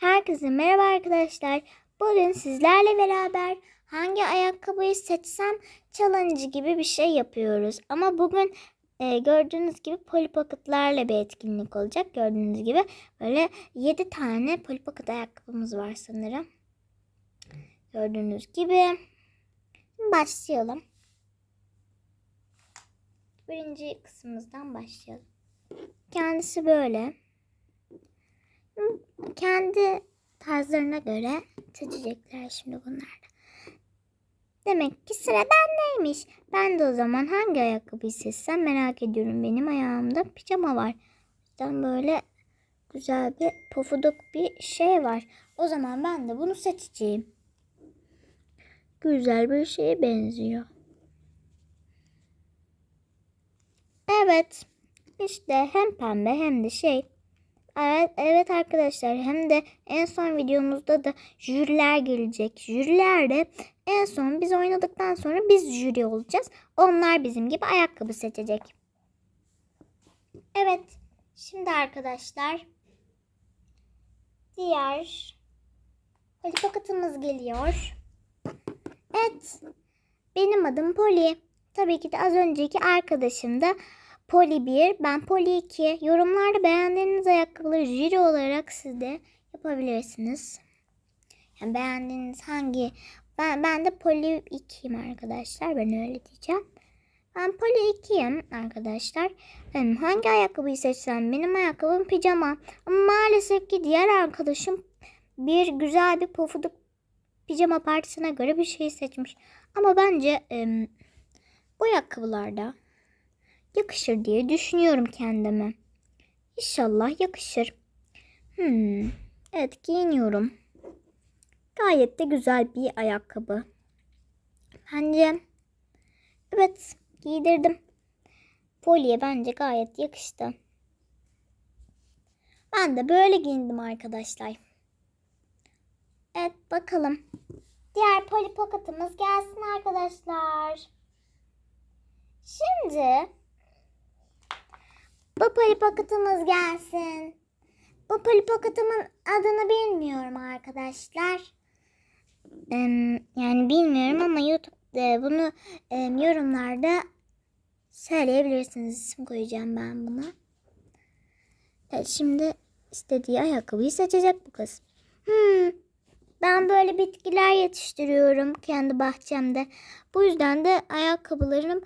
Herkese merhaba arkadaşlar. Bugün sizlerle beraber hangi ayakkabıyı seçsem challenge gibi bir şey yapıyoruz. Ama bugün e, gördüğünüz gibi Polly Pocket'larla bir etkinlik olacak. Gördüğünüz gibi böyle 7 tane Polly Pocket ayakkabımız var sanırım. Gördüğünüz gibi. Başlayalım. Birinci kısmımızdan başlayalım. Kendisi böyle kendi tarzlarına göre seçecekler şimdi bunlar da. Demek ki sıra bendeymiş. Ben de o zaman hangi ayakkabıyı seçsem merak ediyorum. Benim ayağımda pijama var. Yüzden böyle güzel bir pofuduk bir şey var. O zaman ben de bunu seçeceğim. Güzel bir şeye benziyor. Evet. İşte hem pembe hem de şey Evet, evet arkadaşlar hem de en son videomuzda da jüriler gelecek. Jüriler de en son biz oynadıktan sonra biz jüri olacağız. Onlar bizim gibi ayakkabı seçecek. Evet şimdi arkadaşlar diğer Poli Pocket'ımız geliyor. Evet benim adım Poli. Tabii ki de az önceki arkadaşım da Poli 1, ben Poli 2. Yorumlarda beğendiğiniz ayakkabıları jüri olarak siz de yapabilirsiniz. Yani beğendiğiniz hangi... Ben, ben de Poli 2'yim arkadaşlar. Ben öyle diyeceğim. Ben Poli 2'yim arkadaşlar. Benim hangi ayakkabıyı seçsem benim ayakkabım pijama. Ama maalesef ki diğer arkadaşım bir güzel bir pofuduk pijama partisine göre bir şey seçmiş. Ama bence e, bu ayakkabılarda yakışır diye düşünüyorum kendime. İnşallah yakışır. Hmm, evet giyiniyorum. Gayet de güzel bir ayakkabı. Bence evet giydirdim. Poliye bence gayet yakıştı. Ben de böyle giyindim arkadaşlar. Evet bakalım. Diğer poli pocket'ımız gelsin arkadaşlar. Şimdi bu Polly Pocket'ımız gelsin. Bu Polly Pocket'ımın adını bilmiyorum arkadaşlar. Yani bilmiyorum ama YouTube'da bunu yorumlarda söyleyebilirsiniz. İsim koyacağım ben buna. Evet, şimdi istediği ayakkabıyı seçecek bu kız. Hmm, ben böyle bitkiler yetiştiriyorum kendi bahçemde. Bu yüzden de ayakkabılarım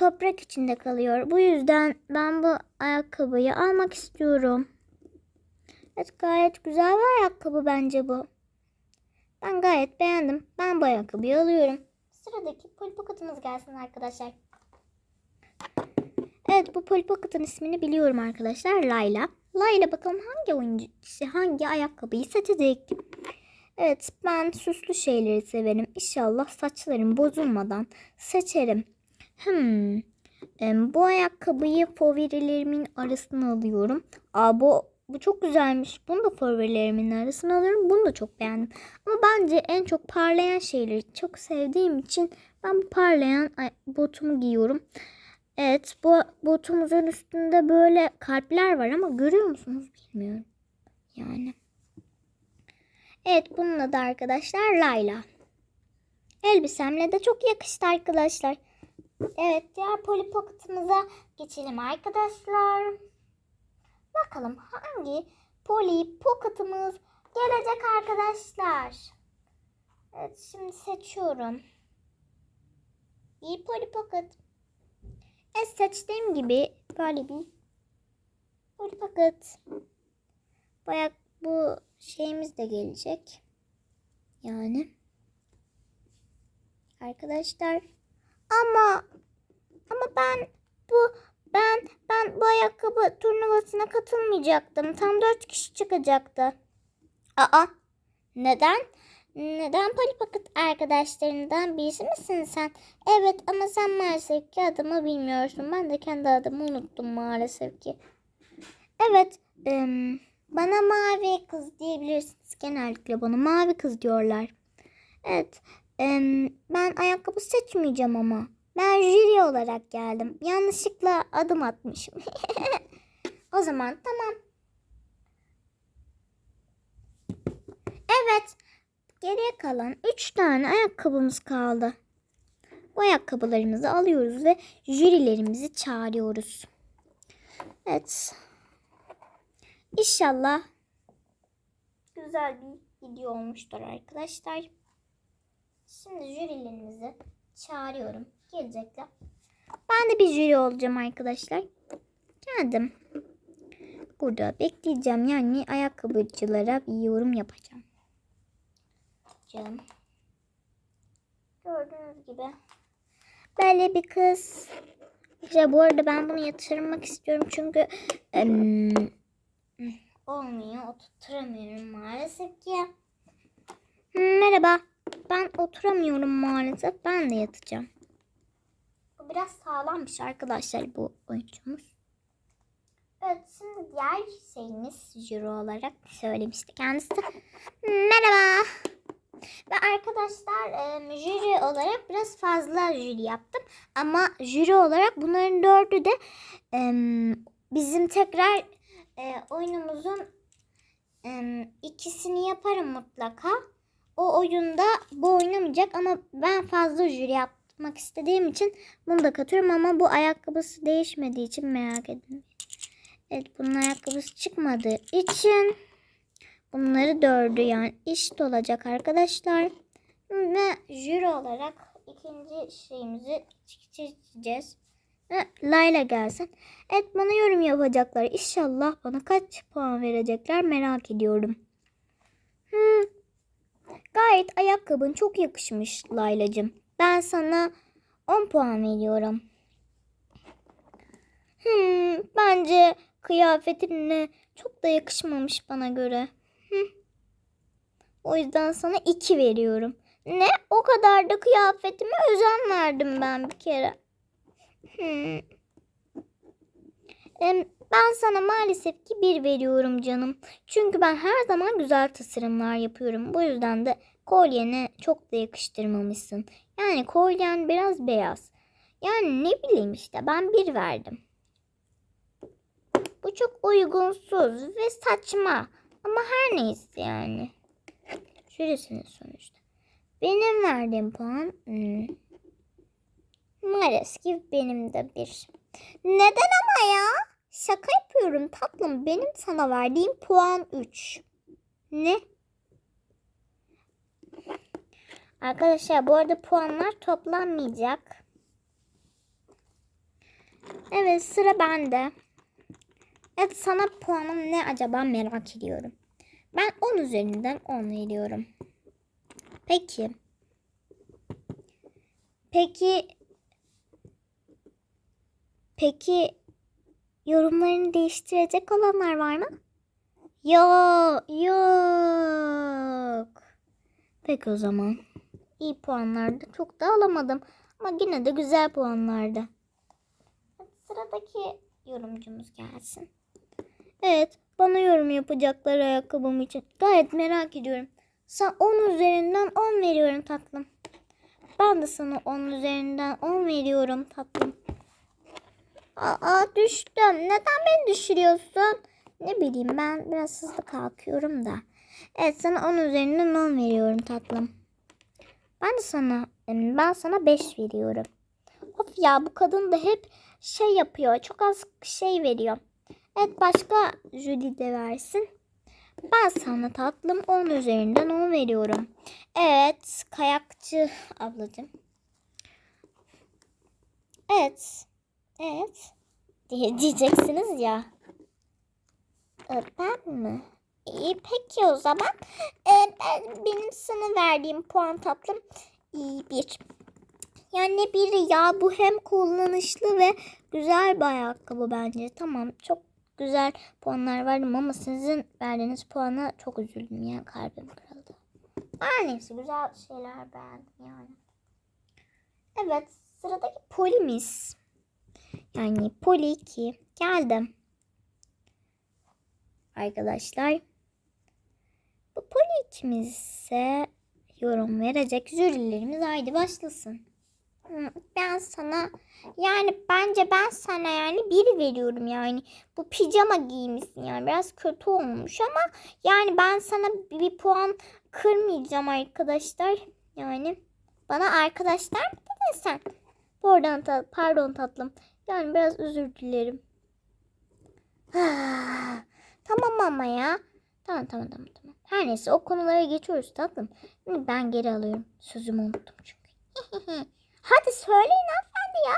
toprak içinde kalıyor. Bu yüzden ben bu ayakkabıyı almak istiyorum. Evet gayet güzel bir ayakkabı bence bu. Ben gayet beğendim. Ben bu ayakkabıyı alıyorum. Sıradaki Polly Pocket'ımız gelsin arkadaşlar. Evet bu Polly Pocket'ın ismini biliyorum arkadaşlar. Layla. Layla bakalım hangi oyuncu hangi ayakkabıyı seçecek? Evet ben süslü şeyleri severim. İnşallah saçlarım bozulmadan seçerim. Hmm. Bu ayakkabıyı favorilerimin arasına alıyorum. Aa, bu, bu çok güzelmiş. Bunu da favorilerimin arasına alıyorum. Bunu da çok beğendim. Ama bence en çok parlayan şeyleri çok sevdiğim için ben bu parlayan ay- botumu giyiyorum. Evet bu botumuzun üstünde böyle kalpler var ama görüyor musunuz bilmiyorum. Yani. Evet bununla da arkadaşlar Layla. Elbisemle de çok yakıştı arkadaşlar. Evet diğer Polly Pocket'ımıza geçelim arkadaşlar. Bakalım hangi Polly Pocket'ımız gelecek arkadaşlar. Evet şimdi seçiyorum. Bir Polly Pocket. Evet seçtiğim gibi böyle bir Polly Pocket. Bayağı bu şeyimiz de gelecek. Yani. Arkadaşlar ama ama ben bu ben ben bu ayakkabı turnuvasına katılmayacaktım. Tam dört kişi çıkacaktı. Aa neden? Neden Polly Pocket arkadaşlarından birisi misin sen? Evet ama sen maalesef ki adımı bilmiyorsun. Ben de kendi adımı unuttum maalesef ki. Evet em, bana mavi kız diyebilirsiniz. Genellikle bana mavi kız diyorlar. Evet ben ayakkabı seçmeyeceğim ama. Ben jüri olarak geldim. Yanlışlıkla adım atmışım. o zaman tamam. Evet. Geriye kalan 3 tane ayakkabımız kaldı. Bu ayakkabılarımızı alıyoruz ve jürilerimizi çağırıyoruz. Evet. İnşallah güzel bir video olmuştur arkadaşlar. Şimdi jürilerimizi çağırıyorum. Gelecekler. Ben de bir jüri olacağım arkadaşlar. Geldim. Burada bekleyeceğim. Yani ayakkabıcılara bir yorum yapacağım. Canım. Gördüğünüz gibi. Böyle bir kız. İşte bu arada ben bunu yatırmak istiyorum çünkü em, olmuyor. Oturtamıyorum maalesef ki. Merhaba. Ben oturamıyorum maalesef. Ben de yatacağım. Biraz sağlammış arkadaşlar bu oyuncumuz. Evet şimdi diğer şeyimiz jüri olarak söylemişti kendisi. Merhaba. Ve arkadaşlar e, jüri olarak biraz fazla jüri yaptım. Ama jüri olarak bunların dördü de e, bizim tekrar e, oyunumuzun e, ikisini yaparım mutlaka. O oyunda bu oynamayacak ama ben fazla jüri yapmak istediğim için bunu da katıyorum ama bu ayakkabısı değişmediği için merak edin. Evet bunun ayakkabısı çıkmadığı için bunları dördü yani eşit olacak arkadaşlar. Ve jüri olarak ikinci şeyimizi çekeceğiz. Ve Layla gelsin. Evet bana yorum yapacaklar. İnşallah bana kaç puan verecekler merak ediyorum. Hmm. Gayet ayakkabın çok yakışmış Laylacığım. Ben sana 10 puan veriyorum. Hmm, bence kıyafetinle çok da yakışmamış bana göre. Hmm. O yüzden sana 2 veriyorum. Ne? O kadar da kıyafetime özen verdim ben bir kere. Hmm. Ben sana maalesef ki bir veriyorum canım. Çünkü ben her zaman güzel tasarımlar yapıyorum. Bu yüzden de kolyene çok da yakıştırmamışsın. Yani kolyen biraz beyaz. Yani ne bileyim işte ben bir verdim. Bu çok uygunsuz ve saçma. Ama her neyse yani. Şurasının sonuçta. Benim verdiğim puan hmm, maalesef benim de bir. Neden ama ya? Şaka yapıyorum tatlım. Benim sana verdiğim puan 3. Ne? Arkadaşlar bu arada puanlar toplanmayacak. Evet sıra bende. Evet sana puanım ne acaba merak ediyorum. Ben 10 üzerinden 10 veriyorum. Peki. Peki. Peki yorumlarını değiştirecek olanlar var mı? Yok, yok. Peki o zaman. İyi puanlardı. Çok da alamadım. Ama yine de güzel puanlardı. Sıradaki yorumcumuz gelsin. Evet, bana yorum yapacaklar ayakkabım için. Gayet merak ediyorum. Sana 10 üzerinden 10 veriyorum tatlım. Ben de sana 10 üzerinden 10 veriyorum tatlım. Aa düştüm. Neden beni düşürüyorsun? Ne bileyim ben biraz hızlı kalkıyorum da. Evet sana 10 üzerinden 10 veriyorum tatlım. Ben de sana ben sana 5 veriyorum. Of ya bu kadın da hep şey yapıyor. Çok az şey veriyor. Evet başka Judy de versin. Ben sana tatlım 10 üzerinden 10 veriyorum. Evet kayakçı ablacığım. Evet. Evet. Diye diyeceksiniz ya. Ben mi? İyi peki o zaman. Ee, ben, benim sana verdiğim puan tatlım iyi bir. Yani bir ya bu hem kullanışlı ve güzel bir ayakkabı bence. Tamam çok güzel puanlar verdim ama sizin verdiğiniz puana çok üzüldüm ya kalbim kırıldı. Her neyse güzel şeyler beğendim yani. Evet sıradaki Polimis. Yani Poli 2 geldim. Arkadaşlar bu Poli ikimiz ise yorum verecek jürilerimiz haydi başlasın. Hı, Ben sana yani bence ben sana yani bir veriyorum yani. Bu pijama giymişsin yani biraz kötü olmuş ama yani ben sana bir puan kırmayacağım arkadaşlar. Yani bana arkadaşlar dedin sen? Pardon, ta- pardon tatlım. Yani biraz özür dilerim. tamam ama ya. Tamam tamam tamam tamam. Her neyse o konulara geçiyoruz tatlım. Ben geri alıyorum. Sözümü unuttum çünkü. Hadi söyleyin hanımefendi ya.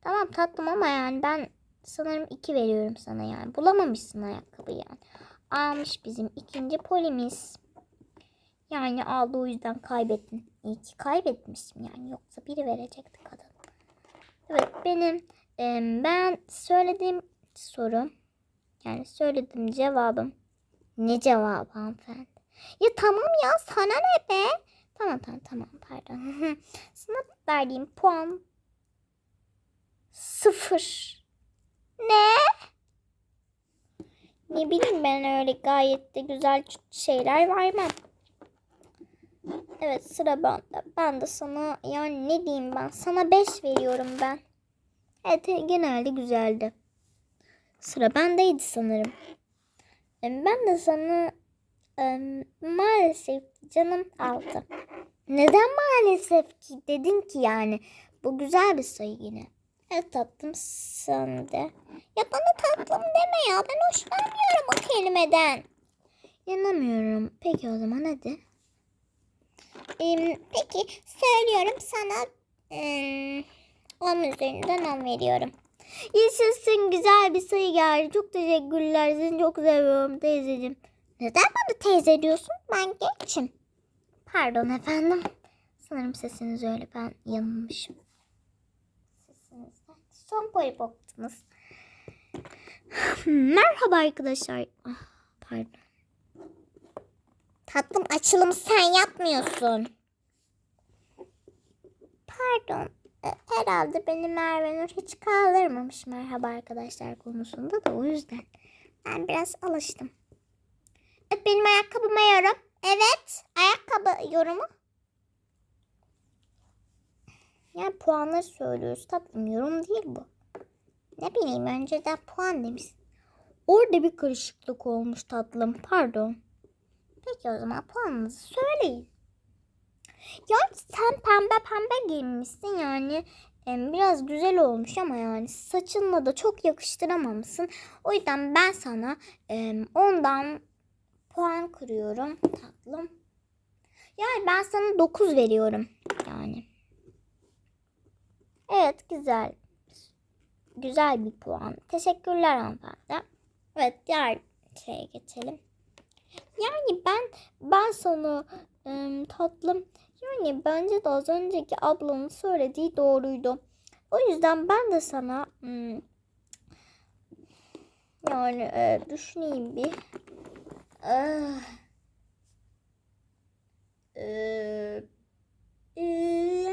Tamam tatlım ama yani ben sanırım iki veriyorum sana yani. Bulamamışsın ayakkabı yani. Almış bizim ikinci polimiz. Yani aldı o yüzden kaybettin. İyi ki kaybetmişim yani. Yoksa biri verecekti kadın. Evet benim ben söylediğim soru yani söylediğim cevabım ne cevabı hanımefendi? Ya tamam ya sana ne be? Tamam tamam tamam pardon. Sana verdiğim puan sıfır. Ne? Ne bileyim ben öyle gayet de güzel şeyler vermem. Evet sıra bende. Ben de sana yani ne diyeyim ben sana 5 veriyorum ben. Evet genelde güzeldi. Sıra bendeydi sanırım. E, Ben de sana e, maalesef canım aldı. Neden maalesef ki dedin ki yani. Bu güzel bir sayı yine. Evet tatlım sen. Ya bana tatlım deme ya. Ben hoşlanmıyorum o kelimeden. Yanamıyorum. Peki o zaman hadi. Em, peki söylüyorum sana em, 10 üzerinden 10 veriyorum. Yaşasın güzel bir sayı geldi. Çok teşekkürler. Seni çok seviyorum teyzeciğim. Neden bana teyze diyorsun? Ben gençim. Pardon efendim. Sanırım sesiniz öyle. Ben yanılmışım. Sesinizden. Son polipoptunuz. Merhaba arkadaşlar. Ah, pardon. Tatlım açılımı sen yapmıyorsun. Pardon. E, Herhalde beni Merve Nur hiç kaldırmamış merhaba arkadaşlar konusunda da o yüzden. Ben biraz alıştım. Evet benim ayakkabıma yorum. Evet ayakkabı yorumu. Yani puanları söylüyoruz tatlım yorum değil bu. Ne bileyim önceden puan demiş. Orada bir karışıklık olmuş tatlım pardon. Peki o zaman puanınızı söyleyin. Ya sen pembe pembe giyinmişsin yani. Biraz güzel olmuş ama yani saçınla da çok yakıştıramamışsın. O yüzden ben sana ondan puan kırıyorum tatlım. Yani ben sana 9 veriyorum yani. Evet güzel. Güzel bir puan. Teşekkürler hanımefendi. Evet diğer şeye geçelim. Yani ben ben sana em, tatlım yani bence de az önceki ablanın söylediği doğruydu. O yüzden ben de sana hmm, yani e, düşüneyim bir. Ah. Ee, ee,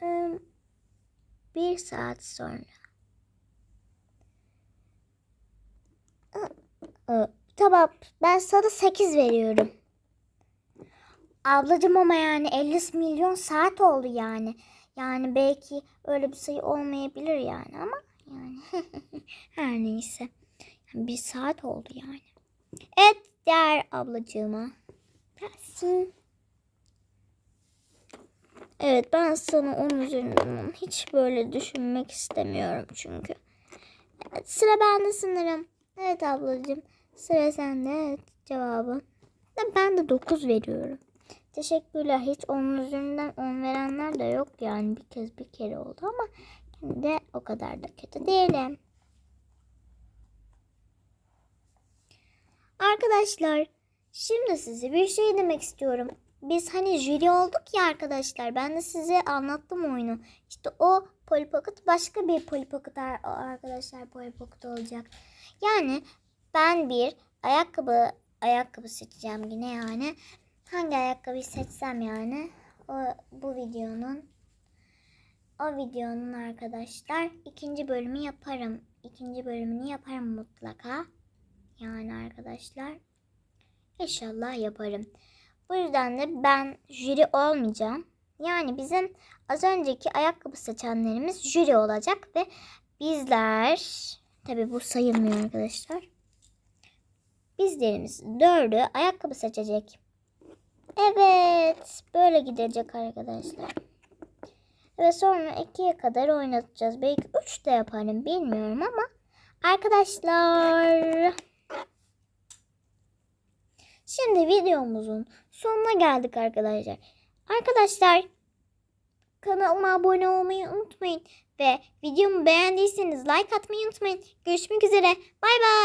em, bir saat sonra. Ee, Tamam ben sana 8 veriyorum. Ablacım ama yani 50 milyon saat oldu yani. Yani belki öyle bir sayı olmayabilir yani ama yani her neyse. Yani bir saat oldu yani. Evet diğer ablacığıma. Gelsin. Evet ben sana onun üzerinden hiç böyle düşünmek istemiyorum çünkü. Evet, sıra bende sanırım. Evet ablacığım sıra sende evet cevabın. Ben de 9 veriyorum. Teşekkürler. Hiç onun üzerinden 10 verenler de yok yani. Bir kez bir kere oldu ama de o kadar da kötü değilim. Arkadaşlar şimdi size bir şey demek istiyorum. Biz hani jüri olduk ya arkadaşlar. Ben de size anlattım oyunu. İşte o Polly Pocket başka bir ar- arkadaşlar Polly Pocket olacak. Yani ben bir ayakkabı ayakkabı seçeceğim yine yani. Hangi ayakkabıyı seçsem yani o bu videonun o videonun arkadaşlar ikinci bölümü yaparım. İkinci bölümünü yaparım mutlaka. Yani arkadaşlar inşallah yaparım. Bu yüzden de ben jüri olmayacağım. Yani bizim az önceki ayakkabı seçenlerimiz jüri olacak ve bizler tabi bu sayılmıyor arkadaşlar. Bizlerimiz dördü ayakkabı seçecek. Evet böyle gidecek arkadaşlar. Ve sonra ikiye kadar oynatacağız. Belki üç de yaparım bilmiyorum ama arkadaşlar Şimdi videomuzun sonuna geldik arkadaşlar. Arkadaşlar kanalıma abone olmayı unutmayın ve videomu beğendiyseniz like atmayı unutmayın. Görüşmek üzere. Bay bay.